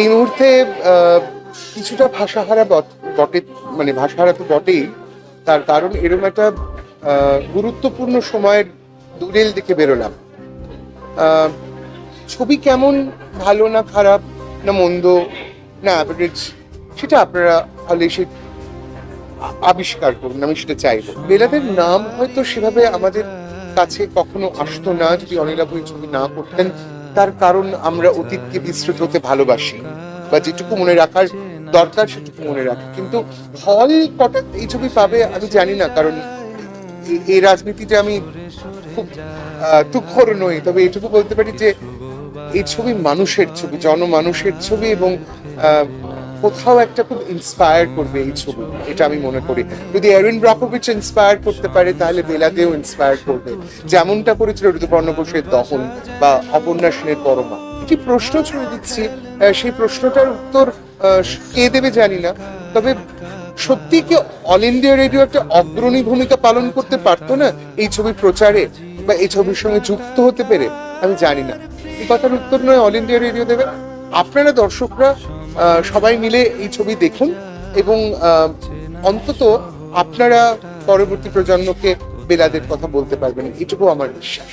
এই মুহূর্তে কিছুটা ভাষাহারা বট- বটে মানে ভাষাহারা তো বটেই। তার কারণ এরকম একটা গুরুত্বপূর্ণ সময়ের দূরের দিকে বেরোলাম। ছবি কেমন? ভালো না খারাপ? না মন্দ? না অ্যাভারেজ সেটা আপনারা হলে সে আবিষ্কার করুন, আমি সেটা চাইব। বেলাদের নাম হয়তো সেভাবে আমাদের কাছে কখনো আসতো না, যদি অনিলাভ ছবি না করতেন। তার কারণ আমরা অতীতকে বিস্তৃত হতে ভালোবাসি বা যেটুকু মনে রাখার দরকার সেটুকু মনে রাখি। কিন্তু হল কটা এই ছবি পাবে আমি জানি না, কারণ এই- রাজনীতিতে আমি খুব তুখর নই। তবে এটুকু বলতে পারি যে, এই ছবি মানুষের ছবি, জনমানুষের ছবি এবং কোথাও একটা খুব ইন্সপায়ার করবে এই ছবি, এটা আমি মনে করি। যদি এরিন ব্রকোভিচ ইন্সপায়ার করতে পারে, তাহলে বেলাদেও ইন্সপায়ার করবে। যেমনটা করেছিল ঋতুপর্ণ ঘোষের দহন বা অপর্ণা সেনের পরমা। একটি প্রশ্ন ছুড়ে দিচ্ছি সেই প্রশ্নটার উত্তর কে দেবে জানি না, তবে সত্যি কি অল ইন্ডিয়া রেডিও একটা অগ্রণী ভূমিকা পালন করতে পারতো না এই ছবির প্রচারে? বা এই ছবির সঙ্গে যুক্ত হতে পেরে? আমি জানি না। এই কথার উত্তর নয় অল ইন্ডিয়া রেডিও দেবে। আপনারা দর্শকরা সবাই মিলে এই ছবি দেখুন এবং অন্তত আপনারা পরবর্তী প্রজন্মকে বেলাদের কথা বলতে পারবেন। এটুকু আমার বিশ্বাস।